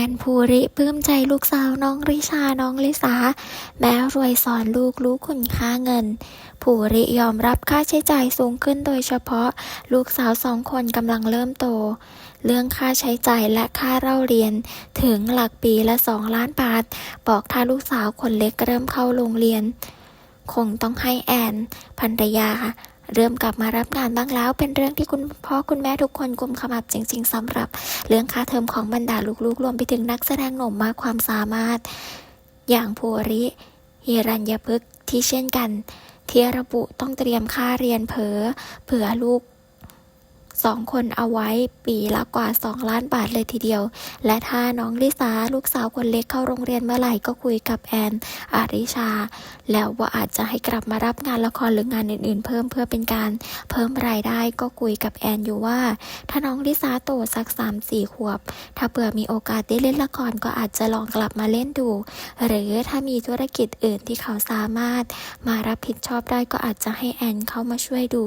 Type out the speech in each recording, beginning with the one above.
อนภูริปลื้มใจลูกสาวน้องริชาน้องลิสา แม้รวยสอนลูกรู้คุณค่าเงิน ภูริยอมรับค่าใช้จ่ายสูงขึ้นโดยเฉพาะลูกสาวสองคนกำลังเริ่มโต เรื่องค่าใช้จ่ายและค่าเล่าเรียนถึงหลักปีละสองล้านบาท บอกถ้าลูกสาวคนเล็กเริ่มเข้าโรงเรียน คงต้องให้แอนภรรยา เริ่มกลับมารับงานบ้างแล้ว เป็นเรื่องที่คุณพ่อคุณแม่ทุกคนกุมขมับจริง ๆสำหรับ เรื่องค่าเทอมของบรรดาลูกๆ รวมไปถึงนักแสดงหนุ่มมากความสามารถ อย่างภูริฮิรัญญพฤกษ์ที่เช่นกันที่ระบุต้องเตรียมค่าเรียนเผอเผื่อลูก สองคนเอาไว้ปีละกว่า 2 ล้านบาทเลยทีเดียว และถ้าน้องลิสาลูกสาวคนเล็กเข้าโรงเรียนเมื่อไหร่ก็คุยกับแอนอาริชา แล้วว่าอาจจะให้กลับมารับงานละครหรืองานอื่นๆ เพิ่มเพื่อเป็นการเพิ่มรายได้ก็คุยกับแอนอยู่ว่า ถ้าน้องลิซาโตสักสามสี่ขวบ ถ้าเผื่อมีโอกาสได้เล่นละครก็อาจจะลองกลับมาเล่นดู หรือถ้ามีธุรกิจอื่นที่เขาสามารถ มารับผิดชอบได้ก็อาจจะให้แอนเข้ามาช่วยดู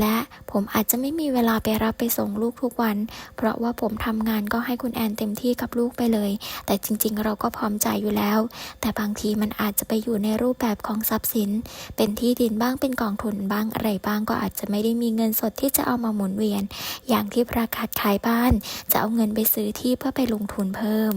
และผมอาจจะไม่มีเวลาไปรับไปส่งลูกทุกวัน เพราะว่าผมทำงานก็ให้คุณแอนเต็มที่กับลูกไปเลย แต่จริงๆ เราก็พร้อมใจายอยู่แล้ว แต่บางทีมันอาจจะไปอยู่ในรูปแบบของทรัพย์สิน เป็นที่ดินบ้างเป็นกองทุนบ้างอะไรบ้างก็อาจจะไม่ได้มีเงินสดที่จะเอามาหมุนเวียน อย่างที่ประกาศขายบ้าน จะเอาเงินไปซื้อที่เพื่อไปลงทุนเพิ่ม